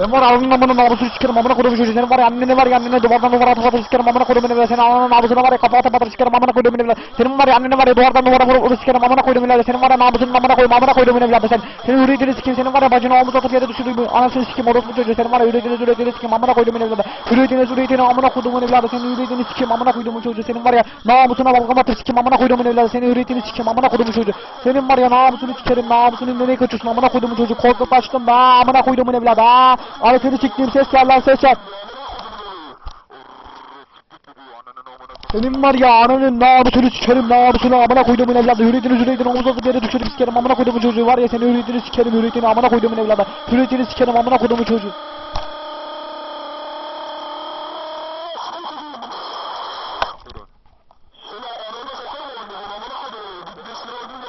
Sen var ya ananın amına namusunu sikerim amına kodumun çocuğu. Senin var ya anneni var ya annene duvardan duvara atıp atıp sikerim amına kodumun evladı. Senin ananın namusunu var ya kafa atıp atıp sikerim amına kodumun evladı. Senin var ya anneni var ya duvardan duvara vurup sikerim amına kodumun evladı. Senin var ya namusunun amına koyayım amına kodumun evladı. Sen senin hürriyetini sikeyim. Senin var ya bacını omuz atıp yere düşürdüğüm anasını sikeyim orospu çocuğu. Senin var ya hürriyetini hürriyetini sikeyim amına kodumun evladı. Hürriyetini hürriyetini amına kodumun evladı. Senin hürriyetini sikeyim amına kodumun çocuğu. Senin var ya namusuna balgam atır sikeyim amına kodumun evladı. Senin hürriyetini sikeyim amına kodumun çocuğu. Senin var ya namusunu sikerim namusunu nereye kaçıyorsun amına kodumun çocuğu. Korkup açtım da amına kodumun evladı. Anasını siktiğim ses gel lan ses gel. Senin var ya ananın namusunu sikerim namusunu amına koyduğumun evladı. Hürriyetini hürriyetini omuz atıp yere düşürüp sikerim. Amına koyduğumun çocuğu var ya senin hürriyetini sikerim hürriyetini amına koyduğumun evladı. Hürriyetini sikerim amına koyduğumun çocuğu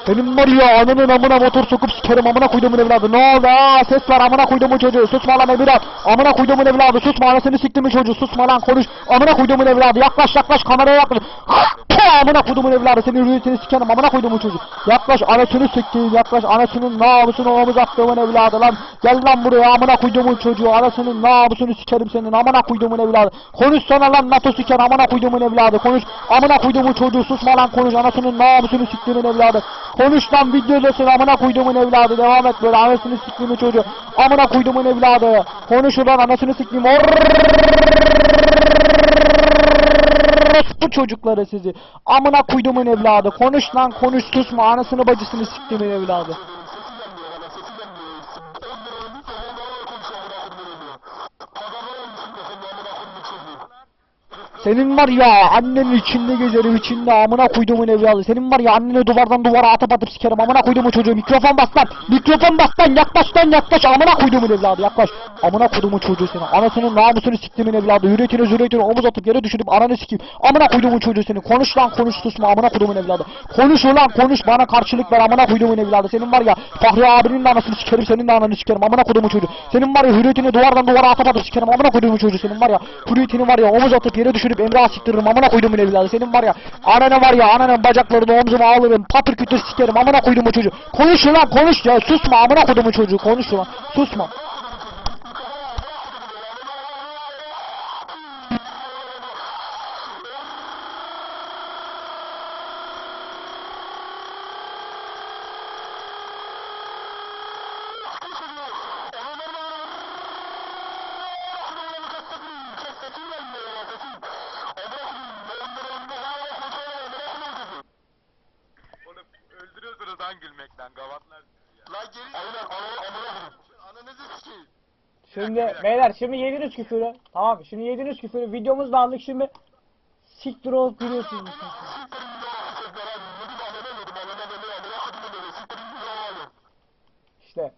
Senin var ya ananın amına motor sokup sikerim amına koyduğumun evladı. Ne oldu? Aa, ses var amına koyduğumun çocuğu. Susma lan Emirhat. Amına koyduğumun evladı. Susma anasını siktimin çocuğu. Susma lan konuş. Amına koyduğumun evladı. Yaklaş yaklaş kameraya yaklaş. Amına koyduğumun evladı. Senin hürriyetini sikerim amına koyduğumun çocuğu. Yaklaş anasını siktiğim. Yaklaş anasının namusunu omuz attığımın evladı lan. Gel lan buraya amına koyduğumun çocuğu. Anasının namusunu sikerim senin. Amına koyduğumun evladı. Konuş sana lan NATO siker amına koyduğumun evladı. Konuş. Amına koyduğumun çocuğu. Susma lan konuş. Anasının namusunu siktiğimin evladı. Konuş lan videodasın amına koyduğumun evladı. Devam et böyle anasını siktiğimin çocuğu. Amına koyduğumun evladı. Konuş ulan anasını siktiğim. Bu çocukları sizi. Amına koyduğumun evladı. Konuş lan konuş susma. Anasını bacısını siktiğimin evladı. Senin var ya annenin içinde gezerim içinde amına koyduğumun evladı. Senin var ya anneni duvardan duvara atıp atıp sikerim amına koyduğumun çocuğu. Mikrofon bas lan. Mikrofon bas lan yaklaş lan yaklaş amına koyduğumun evladı yaklaş. Amına koyduğumun çocuğu senin. Anasının namusunu siktiğimin evladı. Hürriyetini zürriyetini omuz atıp yere düşürüp ananı sikeyim. Amına koyduğumun çocuğu senin. Konuş lan konuş susma amına koyduğumun evladı. Konuş ulan konuş bana karşılık ver amına koyduğumun evladı. Senin var ya Fahri abinin de anasını sikerim senin de ananı sikerim amına koyduğumun çocuğu. Senin var ya hürriyetini duvardan duvara atıp atıp sikerim amına koyduğumun çocuğu. Senin var ya hürriyetini var ya omuz atıp yere düşürüp Emre siktiririm amına koyduğumun evladı. Senin var ya ananı var ya ananın bacaklarını omzuma alırım patır kütür sikerim amına koyduğumun çocuğu. Konuş ulan konuş ya susma amına koyduğumun çocuğu konuş ulan susma. Lan gülmekten gavatlar. Lan geri Aynen ananı amına Ananızı sikeyim. Şimdi beyler şimdi yediniz küfürü. Tamam şimdi yediniz küfürü. Videomuz da aldık şimdi. Siktir olup gülüyorsunuz. İşte.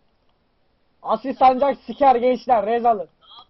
Asil sancak siker gençler Rezalı.